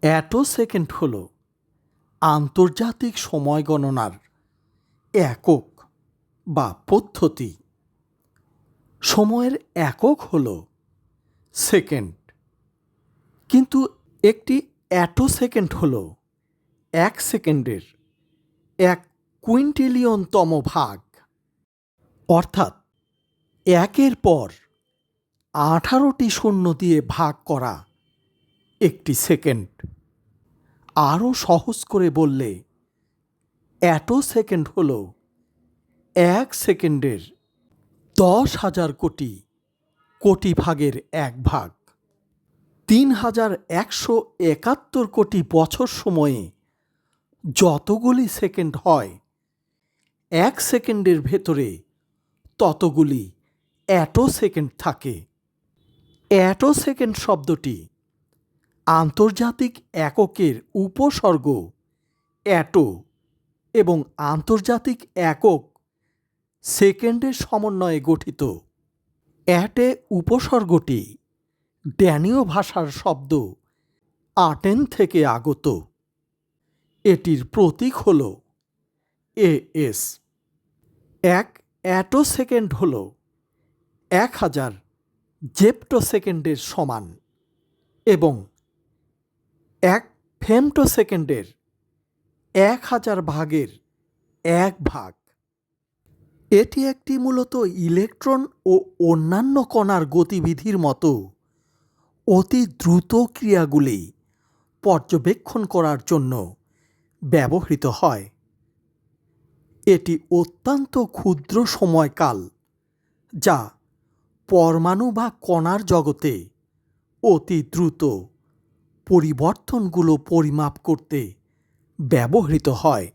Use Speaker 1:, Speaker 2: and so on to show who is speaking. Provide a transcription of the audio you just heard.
Speaker 1: Auto second হল আন্তর্জাতিক সময় গণনার একক বা পদ্ধতি। সময়ের একক হল সেকেন্ড। কিন্তু একটি অ্যাটো সেকেন্ড হল এক সেকেন্ডের এক কুইন্টিলিয়নতম ভাগ। অর্থাৎ একের পর আঠারোটি শূন্য দিয়ে ভাগ করা একটি সেকেন্ড। আরও সহজ করে বললে অ্যাটো সেকেন্ড হল, এক সেকেন্ডের দশ হাজার কোটি কোটি ভাগের এক ভাগ। তিন হাজার একশো একাত্তর কোটি বছর সময়ে যতগুলি সেকেন্ড হয়, এক সেকেন্ডের ভেতরে ততগুলি অ্যাটো সেকেন্ড থাকে। অ্যাটো সেকেন্ড শব্দটি আন্তর্জাতিক এককের উপসর্গ অ্যাটো এবং আন্তর্জাতিক একক সেকেন্ডের সমন্বয়ে গঠিত। অ্যাটে উপসর্গটি ড্যানীয় ভাষার শব্দ আটেন থেকে আগত। এটির প্রতীক হল এএস। এক অ্যাটো সেকেন্ড হল এক হাজার জেপ্টো সেকেন্ডের সমান, এবং এক ফেমটো সেকেন্ডের এক হাজার ভাগের এক ভাগ। এটি একটি মূলত ইলেকট্রন ও অন্যান্য কণার গতিবিধির মতো অতি দ্রুত ক্রিয়াগুলি পর্যবেক্ষণ করার জন্য ব্যবহৃত হয়। এটি অত্যন্ত ক্ষুদ্র সময়কাল, যা পরমাণু বা কণার জগতে অতি দ্রুত পরিবর্তনগুলো পরিমাপ করতে ব্যবহৃত হয়।